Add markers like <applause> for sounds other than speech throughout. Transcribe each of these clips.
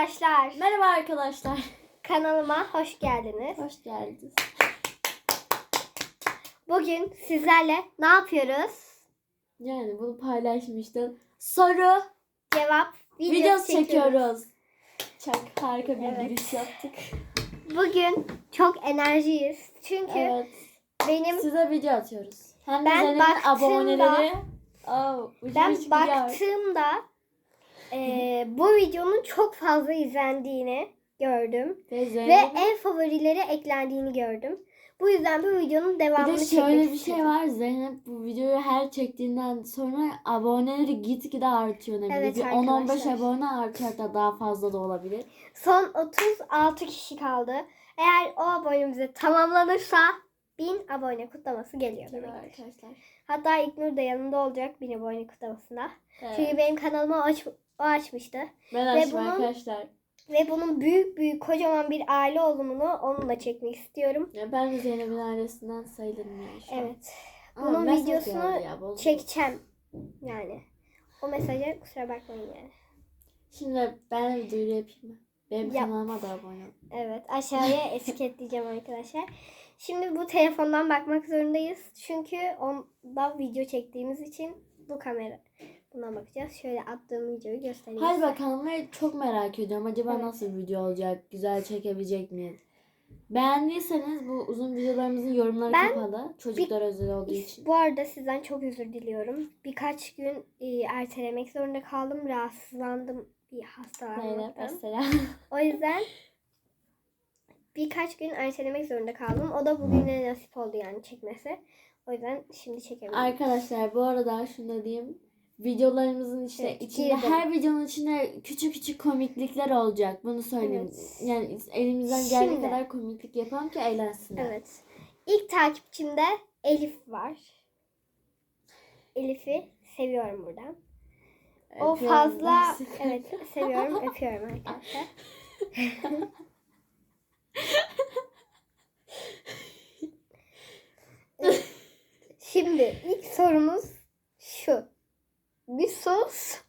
arkadaşlar. Merhaba arkadaşlar. <laughs> Kanalıma hoş geldiniz. Hoş geldiniz. Bugün sizlerle ne yapıyoruz? Yani bunu paylaşmıştın. Soru Cevap videosu videosu çekiyoruz. çekiyoruz. Çok harika bir Evet. giriş yaptık. Bugün çok enerjiyiz. Çünkü Evet. benim Size video atıyoruz. Hem Ben baktığımda- aboneleri. Oh, ben baktığımda eee, bu videonun çok fazla izlendiğini gördüm. Ve Ve en favorilere eklendiğini gördüm. Bu yüzden bu videonun bir devamını de çekmek şöyle bir şey var. Zeynep bu videoyu her çektiğinden sonra aboneleri gitgide artıyor. Ne. Evet bir 10-15 arkadaşlar. abone artıyor hatta daha fazla da olabilir. Son 36 kişi kaldı. Eğer o abonemize tamamlanırsa 1000 abone kutlaması geliyor demek. arkadaşlar. Hatta İknur da yanında olacak 1000 abone kutlamasında. Evet. Çünkü benim kanalıma aç, o açmıştı. Ben Ve açtım bunun- arkadaşlar. Ve bunun büyük büyük kocaman bir aile olumunu onunla çekmek istiyorum. Ya ben de Zeynep'in ailesinden sayılırım yani şu an. Evet. Ama Bunun videosunu ya. Çekeceğim. Yani. O mesaja kusura bakmayın yani. Şimdi ben bir duyuru yapayım mı? Benim Yap. kanalıma da abone ol. Evet aşağıya <laughs> etiketleyeceğim arkadaşlar. Şimdi bu telefondan bakmak zorundayız. Çünkü onda video çektiğimiz için bu kamera. Buna bakacağız. Şöyle attığım videoyu göstereyim. Hadi size. bakalım ve çok merak ediyorum. Acaba Evet. nasıl bir video olacak? Güzel çekebilecek miyiz? Beğendiyseniz bu uzun videolarımızın yorumları Ben kapalı. Çocuklar özel olduğu için. Bu arada sizden çok özür diliyorum. Birkaç gün e, ertelemek zorunda kaldım. Rahatsızlandım bir Zeynep hastalanmaktan. O yüzden birkaç gün ertelemek zorunda kaldım. O da bugüne nasip oldu yani çekmesi. O yüzden şimdi çekemedim. Arkadaşlar bu arada şunu da diyeyim. Videolarımızın işte Evet, içinde girdim. her videonun içinde küçük küçük komiklikler olacak. Bunu söyleyeyim. Evet. Yani elimizden geldiği Şimdi- kadar komiklik yapalım ki eğlensinler. Evet. İlk takipçimde Elif var. Elif'i seviyorum buradan. O Öpüyorum fazla ben sizi. evet seviyorum, öpüyorum arkadaşlar. <laughs> Şimdi ilk sorumuz şu. Bir sus.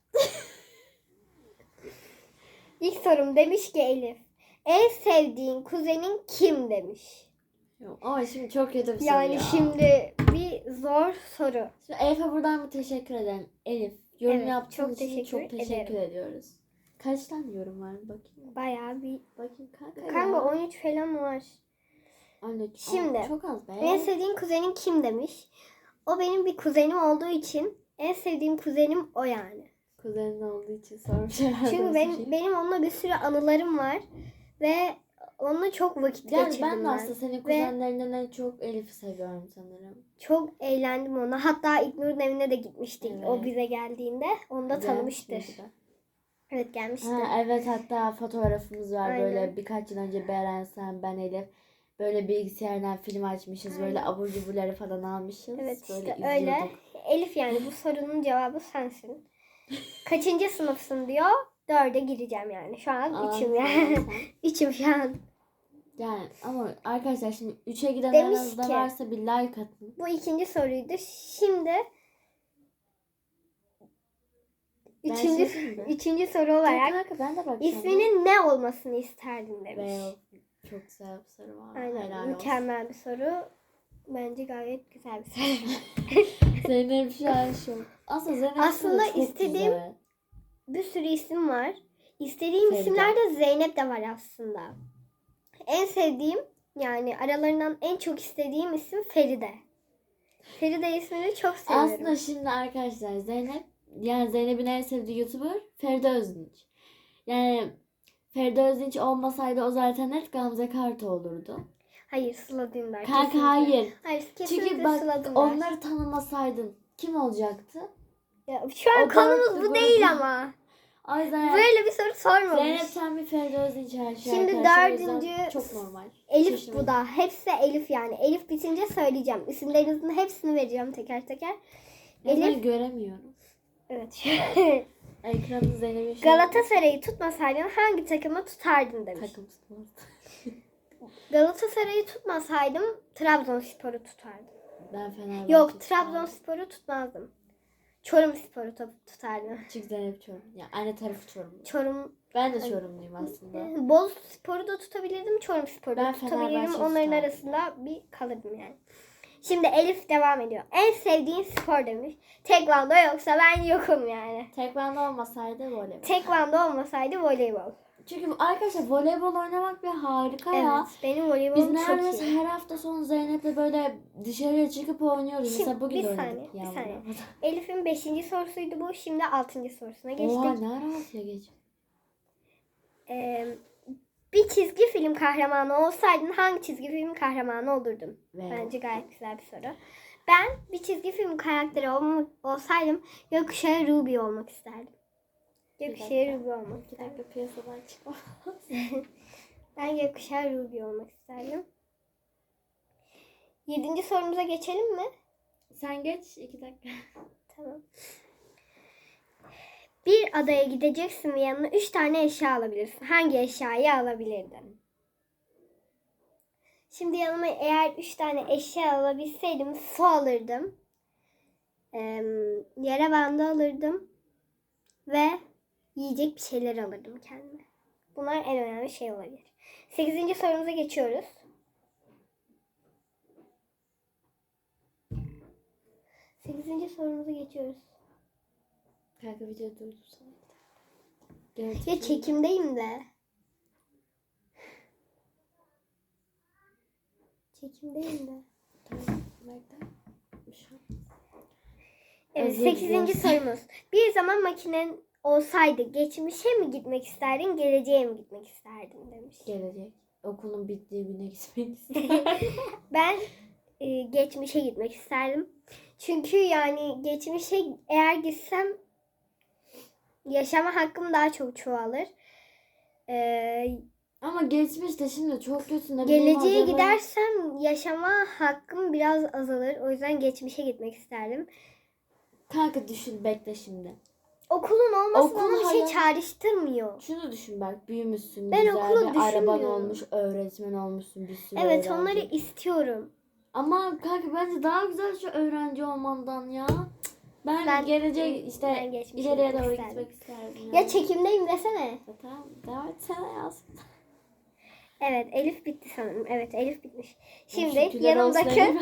ilk sorum demiş ki Elif. En sevdiğin kuzenin kim demiş. Ama şimdi çok kötü bir soru Yani ya. şimdi bir zor soru. Şimdi Elif'e buradan bir teşekkür ederim. Elif yorum Evet, yaptığın çok için teşekkür çok teşekkür ediyoruz. Kaç tane yorum var bakayım. Bayağı bir Bakayım kanka. kanka ya. 13 falan var. Anne, Şimdi, çok az be. En sevdiğin kuzenin kim demiş. O benim bir kuzenim olduğu için en sevdiğim kuzenim o yani. Kuzenin olduğu için sormuş <laughs> herhalde. Çünkü o benim, benim onunla bir sürü anılarım var ve onunla çok vakit yani geçirdim ben de aslında senin kuzenlerinden en çok Elif'i seviyorum sanırım. Çok eğlendim ona. Hatta İknur'un evine de gitmiştik. O Evet. bize geldiğinde. Onu da tanımıştır. Evet gelmişti. Ha, evet hatta fotoğrafımız var Aynen. böyle birkaç yıl önce Beren sen ben Elif böyle bilgisayardan film açmışız böyle Aynen. abur cuburları falan almışız. Evet böyle işte öyle. izliyorduk. Elif yani bu sorunun cevabı sensin. Kaçıncı sınıfsın diyor. Dörde gireceğim yani. Şu an Aa, üçüm yani. <laughs> üçüm şu an. Yani ama arkadaşlar şimdi 3'e giden Demiş aranızda ki- varsa bir like atın. Bu ikinci soruydu. Şimdi Ben üçüncü, şey üçüncü soru olarak kanka ben de bakacağım. isminin ne olmasını isterdin demiş. Ve çok güzel bir soru var. Aynen Helal olsun. mükemmel bir soru. Bence gayet güzel bir soru. <laughs> Zeynep şu an şu. Aslında Zeynep Aslında çok istediğim- güzel. bir sürü isim var. İstediğim Feride. isimlerde Zeynep de var aslında. En sevdiğim yani aralarından en çok istediğim isim Feride. Feride ismini çok seviyorum. Aslında şimdi arkadaşlar Zeynep yani Zeynep'in en sevdiği YouTuber Feride Özdinç. Yani Feride Özdinç olmasaydı o zaten net Gamze Kart olurdu. Hayır Sıla Dündar. Kanka kesinlikle. hayır. Hayır kesinlikle Çünkü bak Sıla Dündar. onları tanımasaydın kim olacaktı? Ya, şu an O konumuz bu değil ama. O yüzden Böyle bir soru sormamış. Zeynep sen bir Özdinç aşığı Şimdi dördüncü Çok normal. Elif Şaşırmayın. bu da. Hepsi Elif yani. Elif bitince söyleyeceğim. İsimlerinizin hepsini vereceğim teker teker. Ya ben Elif. göremiyorum. Evet. <laughs> Ekranı Zeynep'in Galatasaray'ı tutmasaydın hangi takımı tutardın demiş. takım tutmaz. <laughs> Galatasaray'ı tutmasaydım Trabzonspor'u tutardım. Ben Fenerbahçe. Yok. Trabzonspor'u tutmazdım. Çorum Spor'u tutardım. Çünkü Zeynep Çorum. Ya anne tarafı Çorum. Çorum Ben de Çorumluyum aslında. Bol Spor'u da tutabilirdim. Çorum Spor'u da tutabilirdim. Onların tutardım. arasında bir kalırdım yani. Şimdi Elif devam ediyor. En sevdiğin spor demiş. Tekvando yoksa ben yokum yani. Tekvando olmasaydı voleybol. Tekvando olmasaydı voleybol. Çünkü arkadaşlar voleybol oynamak bir harika ya. Evet. Benim Biz voleybolum çok neredeyse her hafta sonu Zeynep'le böyle dışarıya çıkıp oynuyoruz. Şimdi, Mesela bugün bir de saniye, oynadık. bir saniye. Elif'in 5. sorusuydu bu. Şimdi 6. sorusuna geçtik. Oha ne ara altıya geç. Ee, bir çizgi film kahramanı olsaydın hangi çizgi film kahramanı olurdun? Ve Bence gayet güzel bir soru. Ben bir çizgi film karakteri olsaydım gökkuşağı Ruby olmak isterdim. Gökkuşağı. Ruby olmak bir dakika piyasadan çıkma. <laughs> Ben gökkuşağı Ruby olmak isterdim. Yedinci sorumuza geçelim mi? Sen geç iki dakika. Tamam. Bir adaya gideceksin ve yanına üç tane eşya alabilirsin. Hangi eşyayı alabilirdin? Şimdi yanıma eğer üç tane eşya alabilseydim su alırdım. Eee, yere bandı alırdım. Ve yiyecek bir şeyler alırdım kendime. Bunlar en önemli şey olabilir. Sekizinci sorumuza geçiyoruz. Sekizinci sorumuza geçiyoruz. Kanka video durdursana. Gel. Ya çekimdeyim de. Çekimdeyim de. Tamam. An. Evet, Özür sekizinci dileriz. sorumuz. Bir zaman makinen olsaydı geçmişe mi gitmek isterdin, geleceğe mi gitmek isterdin demiş. Gelecek. Okulun bittiği güne gitmek <laughs> istiyorum. <laughs> Ben e, geçmişe gitmek isterdim. Çünkü yani geçmişe eğer gitsem yaşama hakkım daha çok çoğalır. Ee, Ama geçmişte şimdi çok kötü. Ne bileyim geleceğe acaba- gidersem yaşama hakkım biraz azalır. O yüzden geçmişe gitmek isterdim. Kanka düşün bekle şimdi. Okulun olması Okul bana bir şey çağrıştırmıyor. Şunu düşün bak büyümüşsün. Ben güzel okulu bir araban düşünmüyorum. olmuş. Öğretmen olmuşsun bir sürü Evet öğrenci. onları istiyorum. Ama kanka bence daha güzel şu öğrenci olmandan ya. Ben, Ben- gelecek işte ben geçmişe ileriye gitmek doğru isterdim. gitmek isterdim. Ya çekimdeyim desene. Ya Tamam devam etsene yaz. Evet Elif bitti sanırım. Evet Elif bitmiş. Şimdi Şükürler olsun yanımdaki Elif.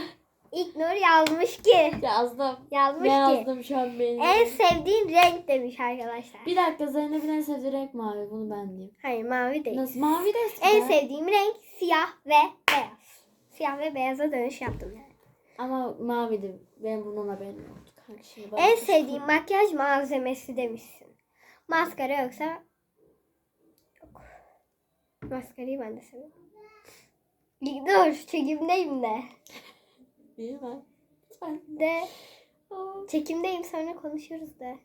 İlknur yazmış ki. Yazdım. Yazmış Ne ki. yazdım şu an benim. En sevdiğin renk demiş arkadaşlar. Bir dakika Zeynep'in en sevdiği renk mavi. Bunu ben diyeyim. Hayır mavi değil. Nasıl? Mavi de. En sevdiğim renk siyah ve beyaz. Siyah ve beyaza dönüş yaptım yani. Ama maviydi. Benim bundan haberim yoktu. Kanka şimdi bana En sevdiğim makyaj malzemesi demişsin. Maskara yoksa yok. Maskarayı ben de seviyorum. Dur çekimdeyim de. İyi mi? Lütfen. De Aa. çekimdeyim sonra konuşuruz de.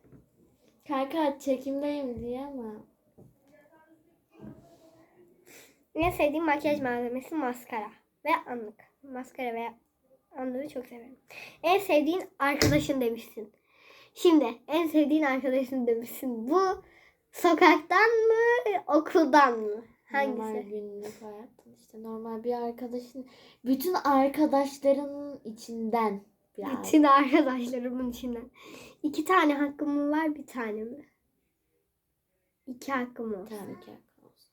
Kanka çekimdeyim diye ama. En sevdiğim makyaj malzemesi maskara ve anlık. Maskara ve anlığı çok severim. En sevdiğin arkadaşın demişsin. Şimdi en sevdiğin arkadaşın demişsin. Bu sokaktan mı okuldan mı? Normal Hangisi? günlük hayattan işte normal bir arkadaşın bütün arkadaşların içinden bir arkadaş. Bütün arkadaşlarımın içinden. İki tane hakkım mı var bir tane mi? İki hakkım olsun. Tamam iki hakkı olsun.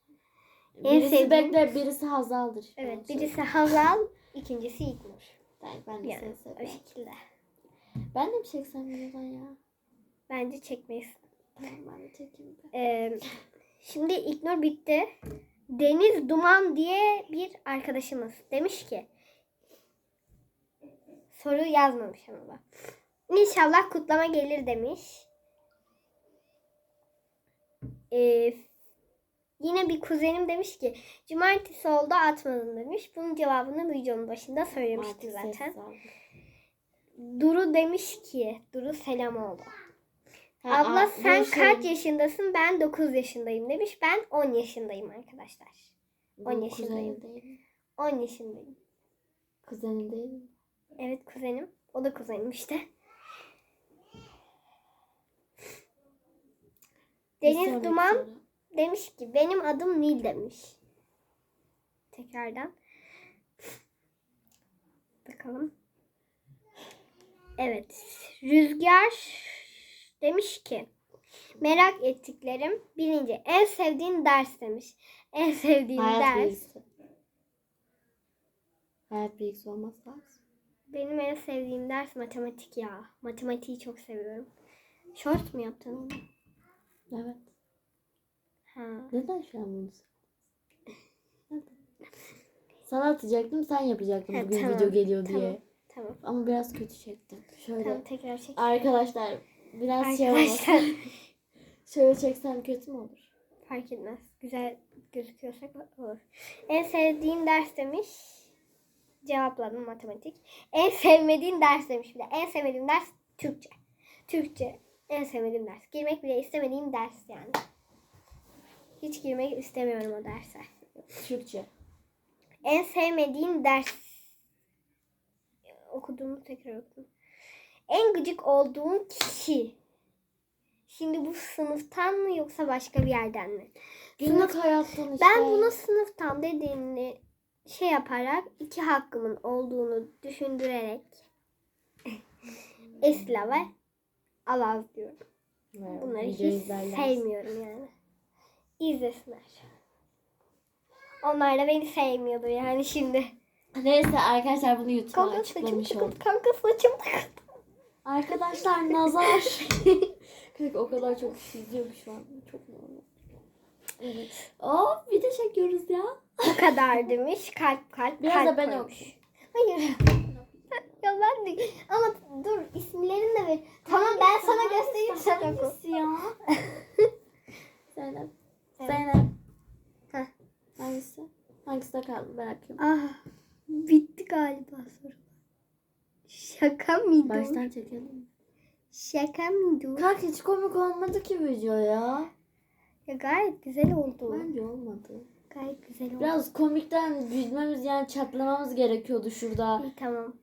En Birisi sevdiğin- bekle birisi Hazal'dır. şu an Evet birisi Hazal, ikincisi İlknur. Ben, ben de Yani seni o seviyorum. şekilde. Ben de mi çeksem videodan ya? Bence çekmeyiz. Tamam ben de çekeyim de. Ee, şimdi İlknur bitti. Deniz Duman diye bir arkadaşımız demiş ki soru yazmamış ama. İnşallah kutlama gelir demiş. Ee, yine bir kuzenim demiş ki cumartesi oldu atmadın demiş. Bunun cevabını videonun başında söylemiştim zaten. Duru demiş ki Duru selam oldu. Abla sen kaç yaşındasın? Ben 9 yaşındayım demiş. Ben 10 yaşındayım arkadaşlar. bu 10 yaşındayım. kuzenin değil mi? 10 yaşındayım. Kuzenin değil mi? Evet kuzenim. O da kuzenim işte. Deniz Duman demiş ki benim adım Nil demiş. Tekrardan. Bakalım. Evet. Rüzgar Demiş ki merak ettiklerim birinci en sevdiğin ders demiş. En sevdiğim Hayat ders. bilgisi. Hayat bilgisi olmaz lazım. Benim en sevdiğim ders matematik ya. Matematiği çok seviyorum. Short mu yaptın onu? Evet. Ha. Neden şu an bunu? Sana atacaktım sen yapacaktın Ha, bugün tamam, video geliyor tamam. diye. Tamam. Ama biraz kötü çektim. Şöyle. Tamam tekrar çek. Arkadaşlar biraz şey Arkadaşlar olmasın. <laughs> Şöyle çeksem kötü mü olur? fark etmez. Güzel gözüküyorsak olur. En sevdiğin ders demiş. Cevapladım matematik. En sevmediğin ders demiş bir de. En sevmediğim ders Türkçe. Türkçe en sevmediğim ders. Girmek bile istemediğim ders yani. Hiç girmek istemiyorum o derse. Türkçe. En sevmediğin ders. Okuduğumu tekrar okudum. En gıcık olduğun kişi. Şimdi bu sınıftan mı yoksa başka bir yerden mi? Günlük hayattan işte. Ben bunu sınıftan dediğini şey yaparak iki hakkımın olduğunu düşündürerek Esla ve Alaz diyorum. Evet, Bunları hiç izlerler. sevmiyorum yani. İzlesinler. Onlar da beni sevmiyordu yani şimdi. Neyse arkadaşlar bunu YouTube'a Kanka saçım açıklamış olduk. kanka saçım tıkıt. Arkadaşlar nazar. <laughs> Kanka o kadar çok izliyor ki şu an. Çok normal. Evet. Aa video çekiyoruz ya. Bu kadar demiş. Kalp kalp Biraz kalp da ben koymuş. Hayır. <laughs> ya ben de ama dur isimlerini de ver. Tamam ben sana göstereyim sen oku. Hangisi ya? <laughs> Zeynep. Evet. Zeynep. Heh. Hangisi? Hangisi de kaldı bırakıyorum. Ah bitti galiba soru. Şaka mıydı? Baştan çekelim. Şaka mıydı? Kalk hiç komik olmadı ki video ya. Ya gayet güzel oldu. Bence olmadı. Gayet güzel oldu. Biraz komikten gülmemiz yani çatlamamız gerekiyordu şurada. İyi tamam.